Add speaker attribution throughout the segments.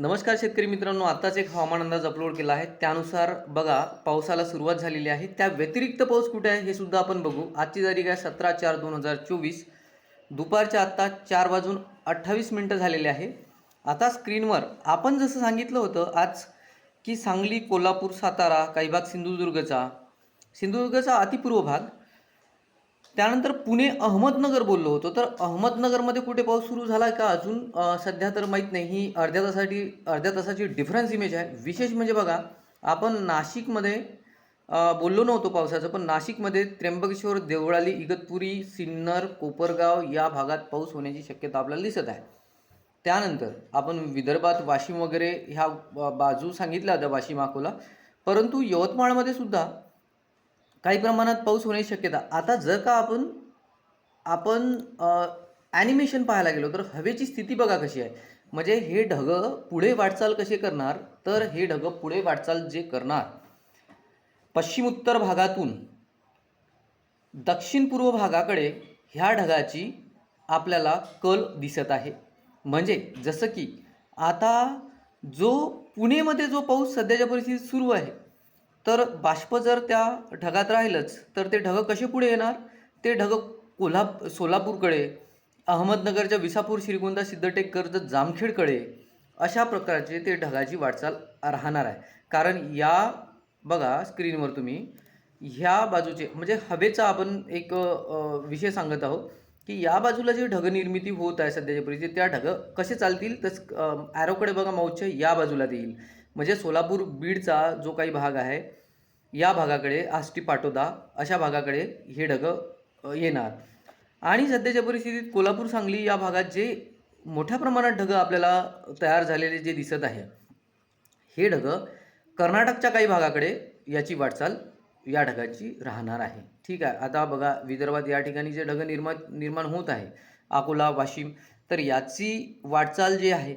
Speaker 1: नमस्कार शेतकरी मित्रांनो आत्ताच एक हवामान अंदाज अपलोड केला आहे. त्यानुसार बघा पावसाला सुरुवात झालेली आहे. त्या व्यतिरिक्त पाऊस कुठे आहे हे सुद्धा आपण बघू. आजची तारीख आहे सतरा चार दोन हजार चोवीस. दुपारच्या आत्ता चार वाजून अठ्ठावीस मिनटं झालेले आहे. आता स्क्रीनवर आपण जसं सांगितलं होतं आज की सांगली कोल्हापूर सातारा काही भाग सिंधुदुर्गचा. सिंधुदुर्गचा अतिपूर्व भाग. त्यानंतर पुणे अहमदनगर बोललो होतो. तर अहमदनगरमध्ये कुठे पाऊस सुरू झाला आहे का अजून? सध्या तर माहीत नाही. ही अर्ध्या तासाठी अर्ध्या तासाची डिफरन्स इमेज आहे. विशेष म्हणजे बघा आपण नाशिकमध्ये बोललो नव्हतो पावसाचं पण नाशिकमध्ये त्र्यंबकेश्वर देवळाली इगतपुरी सिन्नर कोपरगाव या भागात पाऊस होण्याची शक्यता आपल्याला दिसत आहे. त्यानंतर आपण विदर्भात वाशिम वगैरे ह्या बाजू सांगितल्या होत्या वाशिम अकोला. परंतु यवतमाळमध्ये सुद्धा काही प्रमाणात पाऊस होण्याची शक्यता. आता जर का आपण आपण ॲनिमेशन पाहायला गेलो तर हवेची स्थिती बघा कशी आहे. म्हणजे हे ढगं पुढे वाटचाल कसे करणार? तर हे ढगं पुढे वाटचाल जे करणार पश्चिम उत्तर भागातून दक्षिण पूर्व भागाकडे ह्या ढगाची आपल्याला कल दिसत आहे. म्हणजे जसं की आता जो पुणेमध्ये जो पाऊस सध्याच्या परिस्थितीत सुरू आहे तर बाष्प जर त्या ढगात राहिलंच तर ते ढगं कसे पुढे येणार? ते ढगं कोल्हा सोलापूरकडे अहमदनगरच्या विसापूर श्रीगोंदा सिद्धटेक कर्जत जामखेडकडे अशा प्रकारचे ते ढगाची वाटचाल राहणार आहे. कारण या बघा स्क्रीनवर तुम्ही ह्या बाजूचे म्हणजे हवेचा आपण एक विषय सांगत आहोत की या बाजूला जे ढग निर्मिती होत आहे सध्याच्या परिस्थितीत त्या ढग कसे चालतील? तर ॲरोकडे बघा माऊसच्या या बाजूला देईल म्हणजे सोलापूर बीडचा जो काही भाग आहे या भागाकडे आष्टी पाटोदा अशा भागाकडे हे ढगं येणार. आणि सध्याच्या परिस्थितीत कोल्हापूर सांगली या भागात जे मोठ्या प्रमाणात ढगं आपल्याला तयार झालेले जे दिसत आहे हे ढगं कर्नाटकच्या काही भागाकडे याची वाटचाल या ढगाची राहणार आहे. ठीक आहे आता बघा विदर्भात या ठिकाणी जे ढगं निर्मा निर्माण होत आहे अकोला वाशिम तर याची वाटचाल जी आहे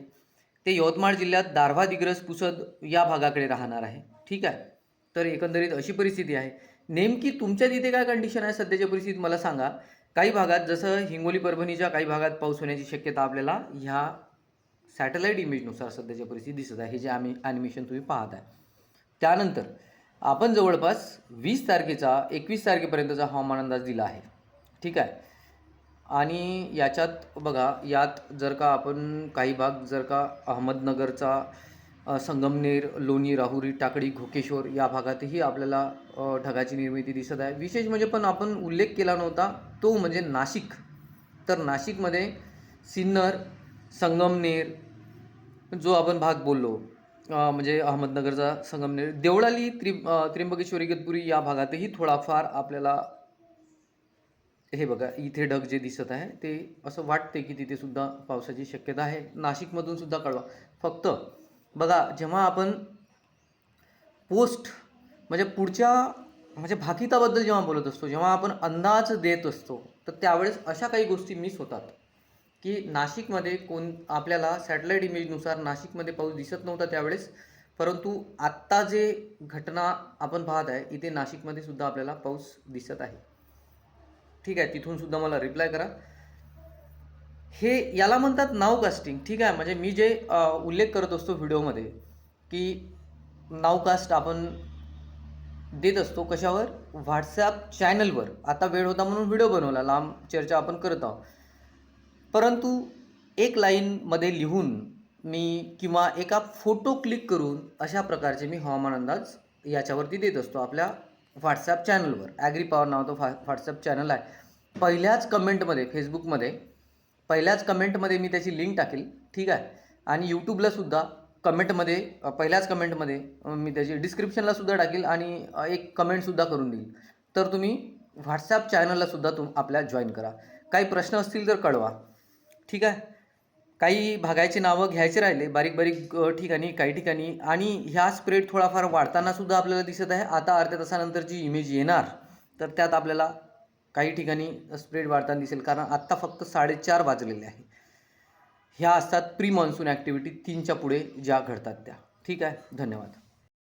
Speaker 1: ते यवतमाळ जिल्ह्यात दारव्हा दिग्रस पुसद या भागाकडे राहणार आहे. ठीक आहे? तर एकंदरीत अशी परिस्थिती आहे. नेमकी तुमच्या तिथे काय कंडिशन आहे? सध्याच्या परिस्थितीत मला सांगा. काही भागात जसं हिंगोली परभणीच्या काही भागात पाऊस होण्याची शक्यता आपल्याला ह्या सॅटेलाईट इमेजनुसार सध्याच्या परिस्थिती दिसत आहे. हे जे आम्ही ॲनिमेशन तुम्ही पाहत आहे. त्यानंतर आपण जवळपास वीस तारखेचा एकवीस तारखेपर्यंतचा हवामान अंदाज दिला आहे. ठीक आहे? आणि याच्यात बघा यात जर का आपण काही भाग जर का अहमदनगरचा संगमनेर लोणी राहुरी टाकडी घोकेश्वर या भागातही आपल्याला ढगाची निर्मिती दिसत आहे. विशेष म्हणजे पण आपण उल्लेख केला नव्हता तो म्हणजे नाशिक. तर नाशिकमध्ये सिन्नर संगमनेर जो आपण भाग बोललो म्हणजे अहमदनगरचा संगमनेर देवळाली त्रि त्र्यंबकेश्वरी गदपुरी या भागातही थोडाफार आपल्याला हे बघा इथे ढग जे दिसत आहे ते असं वाटते की तिथे सुद्धा पावसाची शक्यता आहे. नाशिकमधून सुद्धा कळवा. फक्त बघा जेव्हा आपण पोस्ट म्हणजे पुढच्या म्हणजे भाकिताबद्दल जेव्हा बोलत असतो जेव्हा आपण अंदाज देत असतो तर त्यावेळेस अशा काही गोष्टी मिस होतात की नाशिकमध्ये कोण आपल्याला सॅटेलाईट इमेजनुसार नाशिकमध्ये पाऊस दिसत नव्हता त्यावेळेस परंतु आत्ता जे घटना आपण पाहत आहे इथे नाशिकमध्ये सुद्धा आपल्याला पाऊस दिसत आहे. ठीक आहे तिथून सुद्धा मला रिप्लाय करा. हे याला म्हणतात नाव कास्टिंग ठीक आहे म्हणजे मी जे उल्लेख करत असतो व्हिडिओमध्ये की नाव कास्ट आपण देत असतो कशावर? व्हॉट्सॲप चॅनलवर आता वेळ होता म्हणून व्हिडिओ बनवला लांब चर्चा आपण करत आहोत. परंतु एक लाईनमध्ये लिहून मी किंवा एका फोटो क्लिक करून अशा प्रकारचे मी हवामान अंदाज याच्यावरती देत असतो. आपल्या व्हॉट्सॲप चॅनलवर ॲग्री पॉवर नावाचं फा व्हॉट्सॲप चॅनल आहे. पहिल्याच कमेंटमध्ये फेसबुकमध्ये पहिल्याच कमेंटमध्ये मी त्याची लिंक टाकेल ठीक आहे? आणि यूट्यूबला सुद्धा कमेंटमध्ये पहिल्याच कमेंटमध्ये मी त्याची डिस्क्रिप्शनला सुद्धा टाकेल आणि एक कमेंटसुद्धा करून देईल. तर तुम्ही व्हॉट्सॲप चॅनलला सुद्धा तुम आपल्या जॉईन करा. काही प्रश्न असतील तर कळवा. ठीक आहे? काही भागायची नावं घ्यायचे राहिले बारीक बारीक ठिकाणी काही ठिकाणी. आणि ह्या स्प्रेड थोडाफार वाढताना सुद्धा आपल्याला दिसत आहे. आता अर्ध्या तासानंतर जी इमेज येणार. तर त्यात आपल्याला काही ठिकाणी स्प्रेड वाढताना दिसेल. कारण आत्ता फक्त साडेचार वाजलेले आहे. ह्या असतात प्री मान्सून ॲक्टिव्हिटी तीनच्या पुढे ज्या घडतात त्या. ठीक आहे? धन्यवाद.